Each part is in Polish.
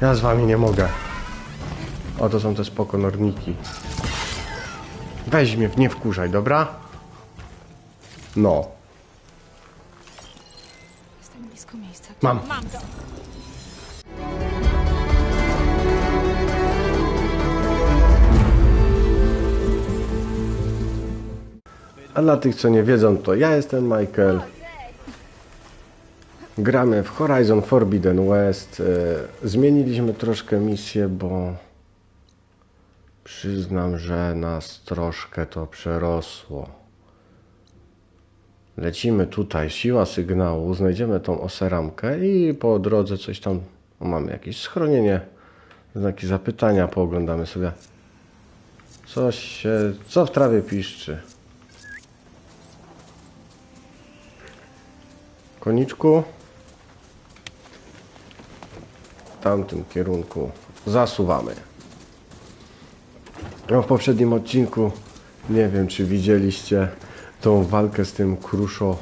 Ja z wami nie mogę. O, to są te spoko norniki. Weź mnie, nie wkurzaj, dobra? No. Jestem blisko miejsca. Mam. Mam to. A dla tych, co nie wiedzą, to ja jestem Michael. Gramy w Horizon Forbidden West. E, Zmieniliśmy troszkę misję, bo przyznam, że nas troszkę to przerosło. Lecimy tutaj, siła sygnału, znajdziemy tą oseramkę i po drodze coś tam, mamy jakieś schronienie, znaki zapytania, pooglądamy sobie. Coś się, co w trawie piszczy. Koniczku. W tamtym kierunku zasuwamy. No, w poprzednim odcinku nie wiem, czy widzieliście tą walkę z tym kruszo,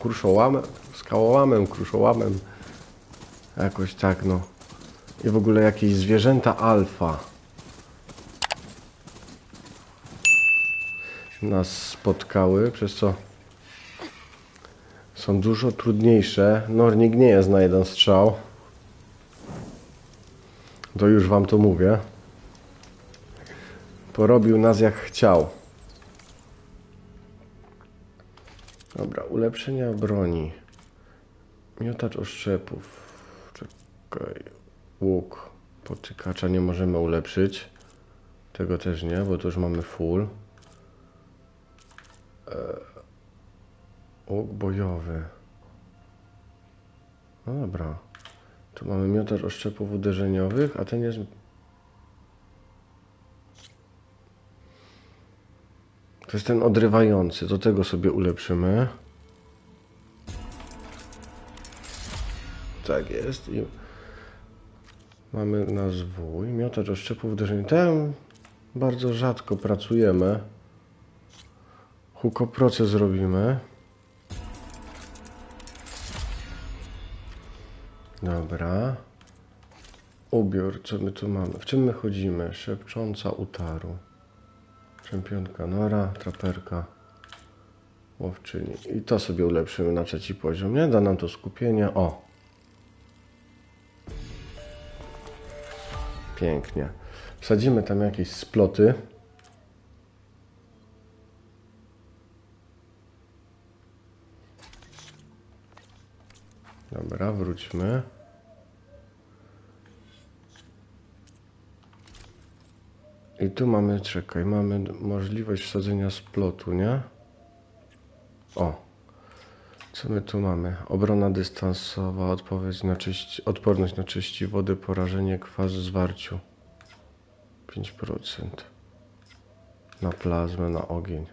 kruszołamem, skałołamem, kruszołamem. Jakoś tak, no. I w ogóle jakieś zwierzęta alfa nas spotkały, przez co są dużo trudniejsze. Nornik nie jest na jeden strzał. To już wam to mówię. Porobił nas jak chciał. Dobra, ulepszenia broni. Miotacz oszczepów. Czekaj. Łuk. Potykacza nie możemy ulepszyć. Tego też nie, bo to już mamy full. Łuk bojowy. No dobra. Tu mamy miotacz oszczepów uderzeniowych, a ten jest... To jest ten odrywający, do tego sobie ulepszymy. Tak jest. I mamy na zwój. Miotacz oszczepów uderzeniowych. Ten bardzo rzadko pracujemy. Hukoproces zrobimy. Dobra. Ubiór, co my tu mamy? W czym my chodzimy? Szepcząca utaru. Czempionka Nora, traperka, łowczyni. I to sobie ulepszymy na trzeci poziom, nie? Da nam to skupienie. O! Pięknie. Wsadzimy tam jakieś sploty. Dobra, wróćmy. I tu mamy, czekaj, mamy możliwość wsadzenia splotu, nie? O. Co my tu mamy? Obrona dystansowa, odpowiedź na czyści, odporność na czyści wody, porażenie kwas zwarciu. 5%. Na plazmę, na ogień.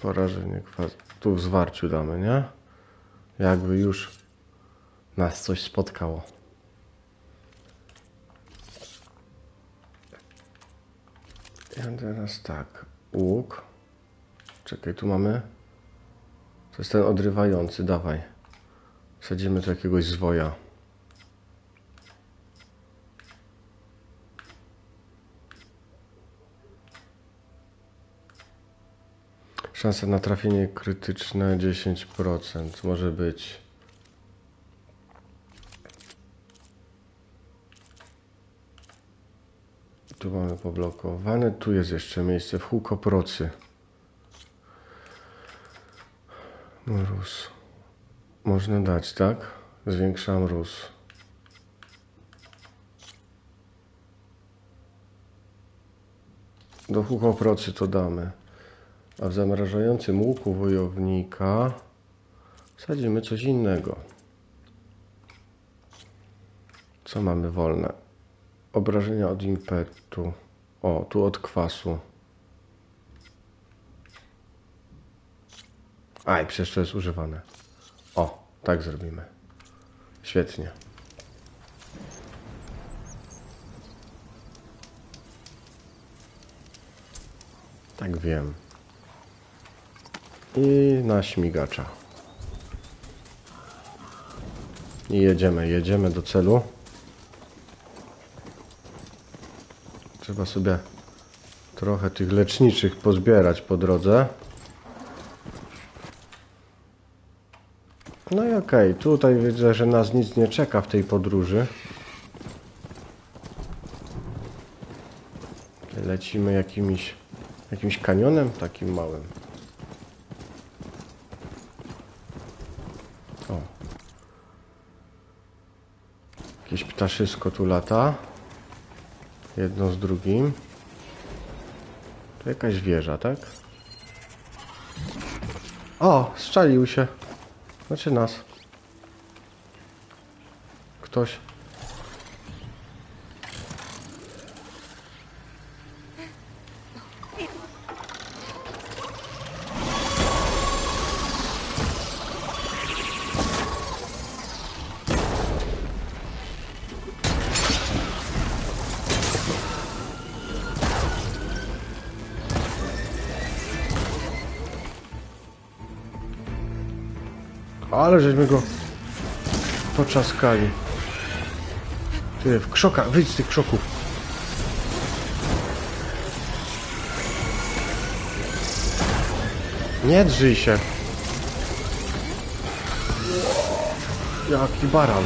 Porażenie kwas. Tu w zwarciu damy, nie? Jakby już nas coś spotkało. I teraz tak. Łuk. Czekaj, tu mamy. To jest ten odrywający, dawaj. Wsadzimy tu jakiegoś zwoja. Szansa na trafienie krytyczne 10% może być. Tu mamy poblokowane, tu jest jeszcze miejsce w hukoprocy. Mróz. Można dać, tak? Zwiększa mróz. Do hukoprocy to damy. A w zamrażającym łuku wojownika wsadzimy coś innego. Co mamy wolne? Obrażenia od impetu. O, tu od kwasu. Aj, przecież to jest używane. O, tak zrobimy. Świetnie. Tak wiem. I na śmigacza. I jedziemy, jedziemy do celu. Trzeba sobie trochę tych leczniczych pozbierać po drodze. No i okej, tutaj widzę, że nas nic nie czeka w tej podróży. Lecimy jakimś, jakimś kanionem takim małym. Jakieś ptaszysko tu lata. Jedno z drugim. To jakaś wieża, tak? O, strzelił się. Znaczy nas. Ktoś. Ale żeśmy go poczaskali. Ty, w krzokach, wyjdź z tych krzoków. Nie drzyj się. Jaki baran.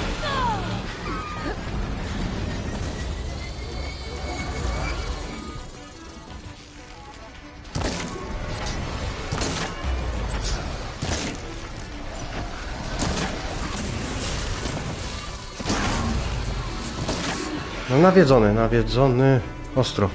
No nawiedzony, nawiedzony. Ostro.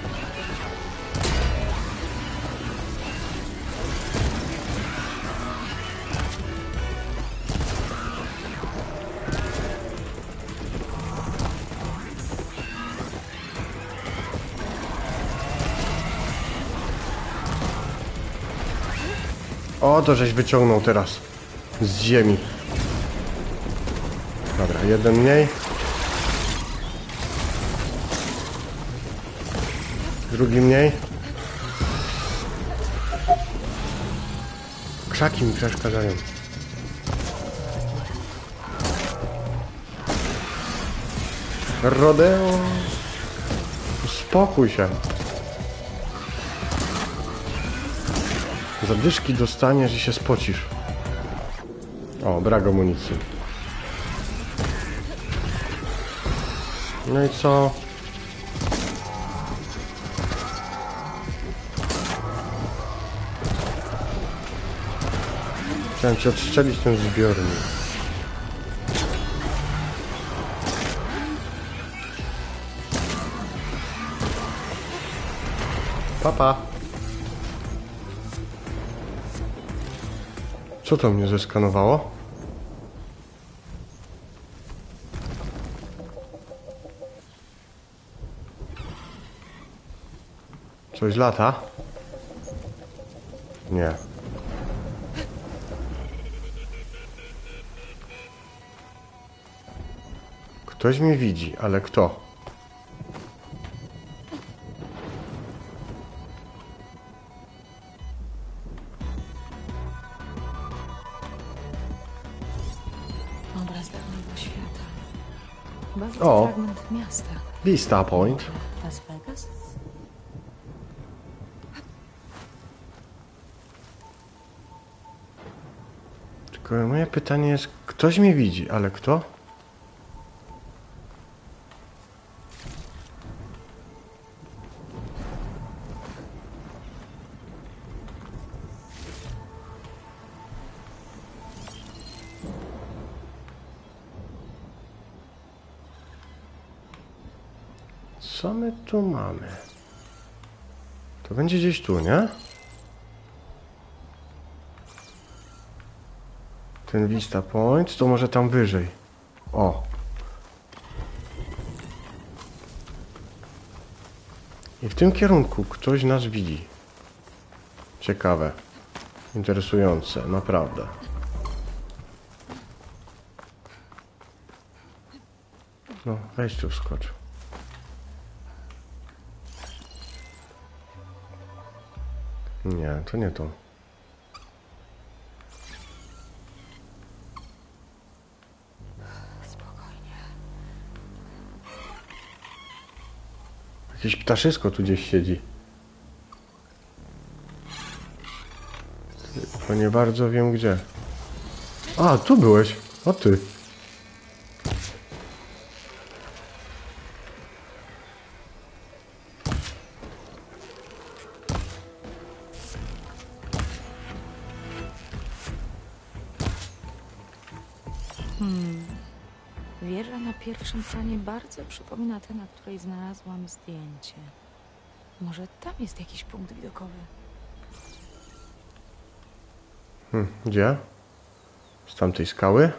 O, to żeś wyciągnął teraz z ziemi. Dobra, jeden mniej. Drugi mniej. Krzaki mi przeszkadzają. Rodeo. Uspokój się. Zadyszki dostaniesz i się spocisz. O, brak amunicji. No i co? Chciałem ci odstrzelić ten zbiornik. Papa. Co to mnie zeskanowało? Coś lata? Nie. Ktoś mnie widzi, ale kto? Obraz dawnego świata. Bardzo O. fragment miasta. Vista Point. Las Vegas? Tylko moje pytanie jest, ktoś mnie widzi, ale kto? Co my tu mamy? To będzie gdzieś tu, nie? Ten Vista Point, to może tam wyżej. O. I w tym kierunku ktoś nas widzi. Ciekawe. Interesujące, naprawdę. No, weź tu skocz. Nie, to nie to. Spokojnie. Jakieś ptaszysko tu gdzieś siedzi. Tylko nie bardzo wiem gdzie. A, tu byłeś. O ty. Przypomina tę, na której znalazłam zdjęcie. Może tam jest jakiś punkt widokowy? Hm, gdzie? Z tamtej skały?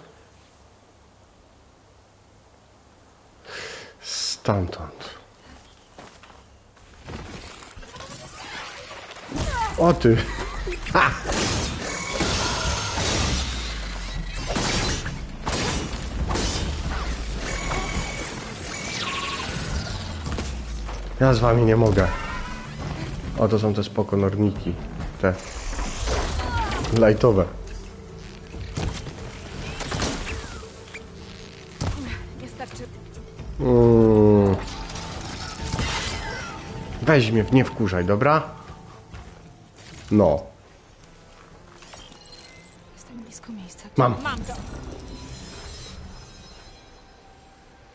Stamtąd. O ty! Ha! Ja z wami nie mogę. O, to są te spoko norniki. Te Lightowe. Nie starczy. Mm. Weź mnie, nie wkurzaj, dobra? No. Jestem blisko miejsca. Mam. Mam to.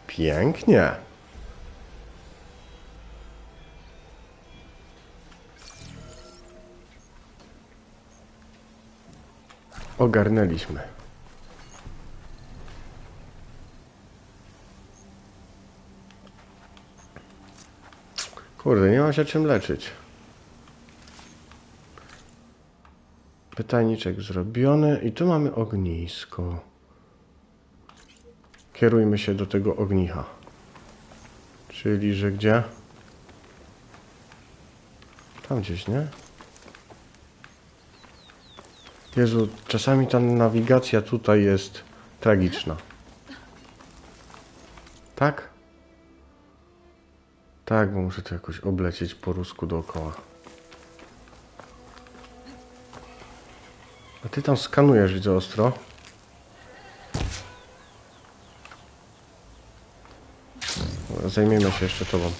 Pięknie. Ogarnęliśmy. Kurde, nie ma się czym leczyć. Pytajniczek zrobiony i tu mamy ognisko. Kierujmy się do tego ognicha. Czyli, że gdzie? Tam gdzieś, nie? Jezu, czasami ta nawigacja tutaj jest tragiczna. Tak? Tak, bo muszę to jakoś oblecieć po rusku dookoła. A ty tam skanujesz, widzę ostro. Zajmiemy się jeszcze tobą.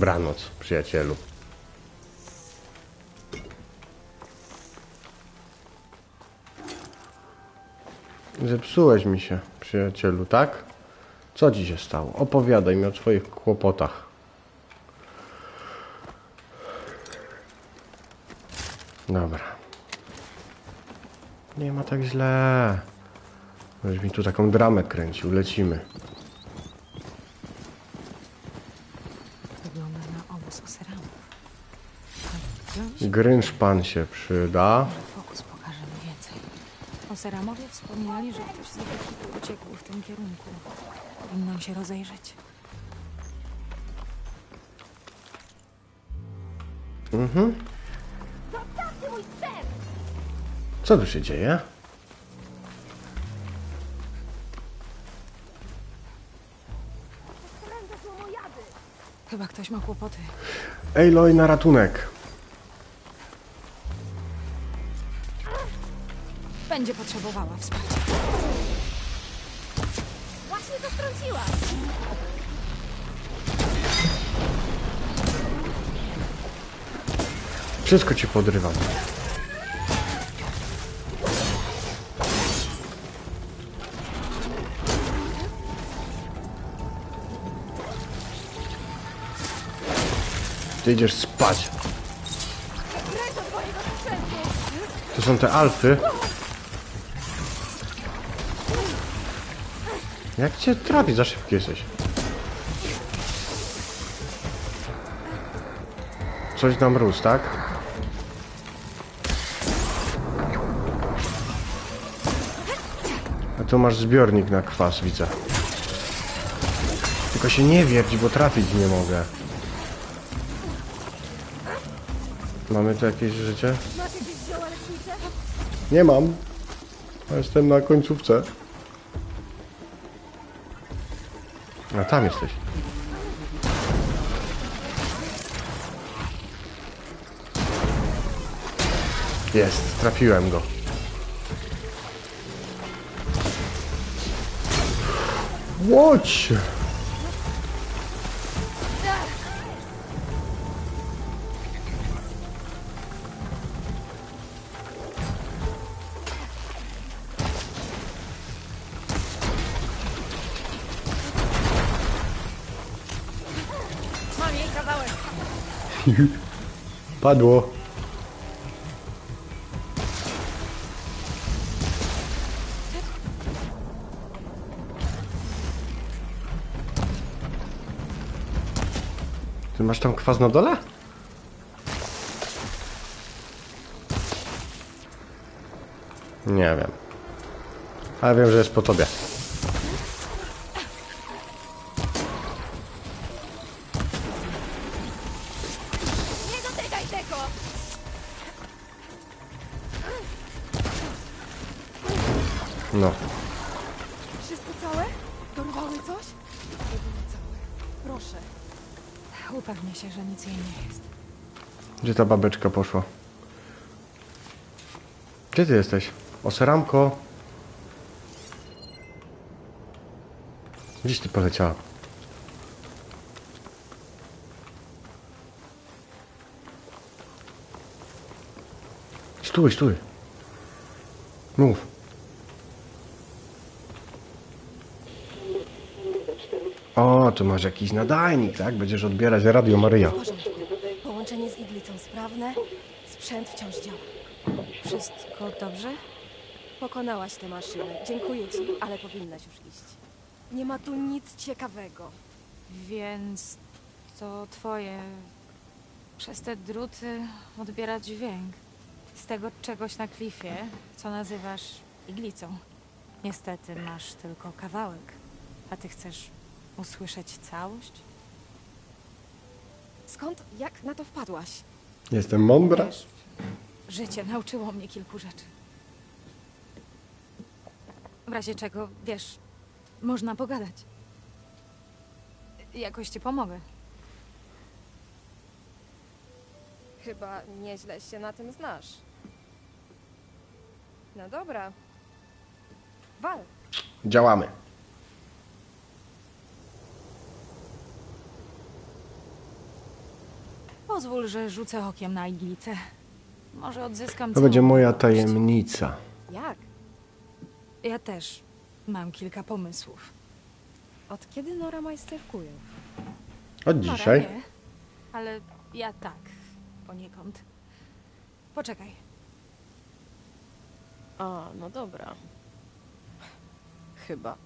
Dobranoc, przyjacielu. Zepsułeś mi się, przyjacielu, tak? Co ci się stało? Opowiadaj mi o swoich kłopotach. Dobra. Nie ma tak źle. Już mi tu taką dramę kręcił. Lecimy. Wziąć Grynsz pan się przyda. fokus pokaże mi więcej. Oseramowie wspominali, że ktoś z ich ekipy uciekł w tym kierunku. Powinnam się rozejrzeć. Mhm. Co tu się dzieje? Chyba ktoś ma kłopoty. Aloy na ratunek. Będzie potrzebowała wsparcia. Właśnie to strąciła. Wszystko ci podrywam. Ty idziesz spać. To są te alfy. Jak cię trafi? Za szybki jesteś. Coś nam rósł, tak? A tu masz zbiornik na kwas, widzę. Tylko się nie wierć, bo trafić nie mogę. Mamy tu jakieś życie? Nie mam. Jestem na końcówce. A tam jesteś. Jest, trafiłem go. Łódź! Padło. Ty masz tam kwas na dole? Nie wiem. Ale wiem, że jest po tobie. Gdzie ta babeczka poszła? Gdzie ty jesteś? Oseramko? Gdzieś ty poleciała? Stój, stój. Mów. O, tu masz jakiś nadajnik, tak? Będziesz odbierać Radio Maryja. Połączenie z iglicą sprawne. Sprzęt wciąż działa. Wszystko dobrze? Pokonałaś tę maszynę. Dziękuję ci, ale powinnaś już iść. Nie ma tu nic ciekawego. Więc to twoje. Przez te druty odbiera dźwięk. Z tego czegoś na klifie, co nazywasz iglicą. Niestety masz tylko kawałek. A ty chcesz usłyszeć całość? Skąd, jak na to wpadłaś? Jestem mądra. Wiesz, życie nauczyło mnie kilku rzeczy. W razie czego, wiesz, można pogadać. Jakoś ci pomogę. Chyba nieźle się na tym znasz. No dobra. Wal. Działamy. Pozwól, że rzucę okiem na iglicę. Może odzyskam To całą będzie moja miłość. tajemnica. Jak? Ja też mam kilka pomysłów. Od kiedy Nora majsterkuje? Od dzisiaj. nie, ale ja tak, poniekąd. Poczekaj. A, no dobra. Chyba.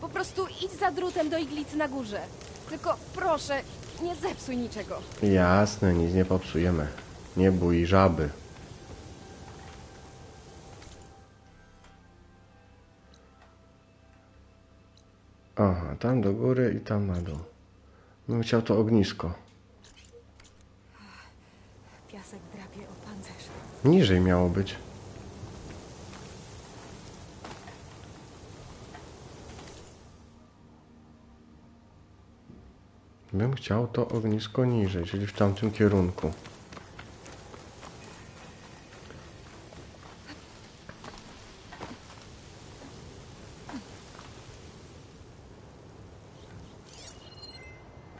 Po prostu idź za drutem do iglicy na górze. Tylko proszę, nie zepsuj niczego. Jasne, nic nie popsujemy. Nie bój żaby. Aha, tam do góry i tam na dół. Bym chciał to ognisko. Piasek drapie o pancerz. Niżej miało być. Bym chciał to ognisko niżej, czyli w tamtym kierunku.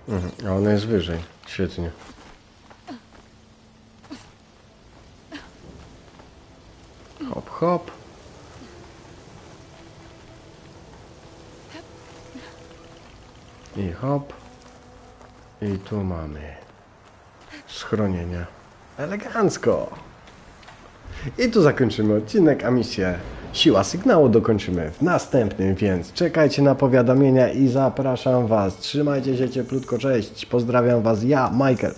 Mhm, a ono jest wyżej. Świetnie. Hop, hop. I hop. I tu mamy schronienie. Elegancko. I tu zakończymy odcinek, a misję Siła Sygnału dokończymy w następnym, więc czekajcie na powiadomienia i zapraszam Was. Trzymajcie się cieplutko, cześć. Pozdrawiam Was ja, Michael.